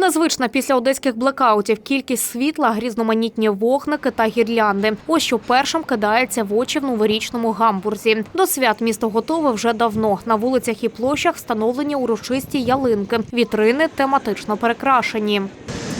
Незвична після одеських блекаутів кількість світла, різноманітні вогники та гірлянди. Ось що першим кидається в очі в новорічному гамбурзі. До свят місто готове вже давно. На вулицях і площах встановлені урочисті ялинки, вітрини тематично перекрашені.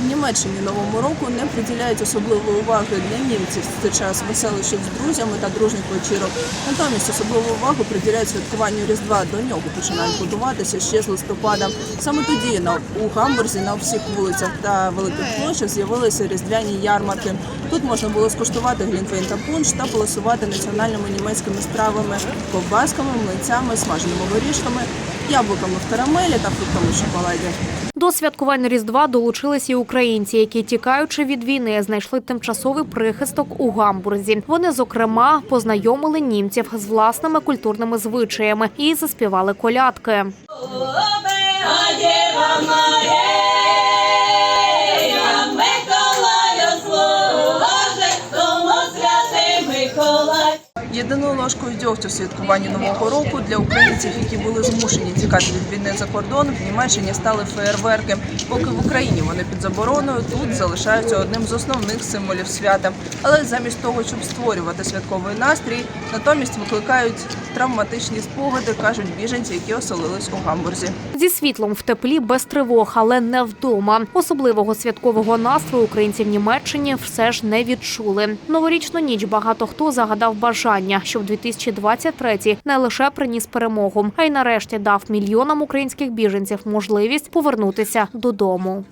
В Німеччині новому року не приділяють особливої уваги для німців. Це час веселищів з друзями та дружніх вечірок. Натомість особливу увагу приділяють святкуванню Різдва. До нього починають готуватися ще з листопада. Саме тоді на у Гамбурзі на всіх вулицях та великих площах з'явилися різдвяні ярмарки. Тут можна було скуштувати глінтвейн та пунш та полосувати національними німецькими стравами, ковбасками, млинцями, смаженими горішками, яблуками в карамелі та фруктами в шоколаді. До святкування Різдва долучилися і українці, які тікаючи від війни, знайшли тимчасовий прихисток у Гамбурзі. Вони, зокрема, познайомили німців з власними культурними звичаями і заспівали колядки. Єдиною ложкою дьогтю в святкуванні нового року для українців, які були змушені тікати від війни за кордон, в Німеччині стали феєрверки. Поки в Україні вони під забороною, тут залишаються одним з основних символів свята. Але замість того, щоб створювати святковий настрій, натомість викликають травматичні спогади, кажуть біженці, які оселились у Гамбурзі. Зі світлом в теплі без тривог, але не вдома. Особливого святкового настрою українці в Німеччині все ж не відчули. Новорічну ніч багато хто загадав бажання, щоб 2023 не лише приніс перемогу, а й нарешті дав мільйонам українських біженців можливість повернутися додому.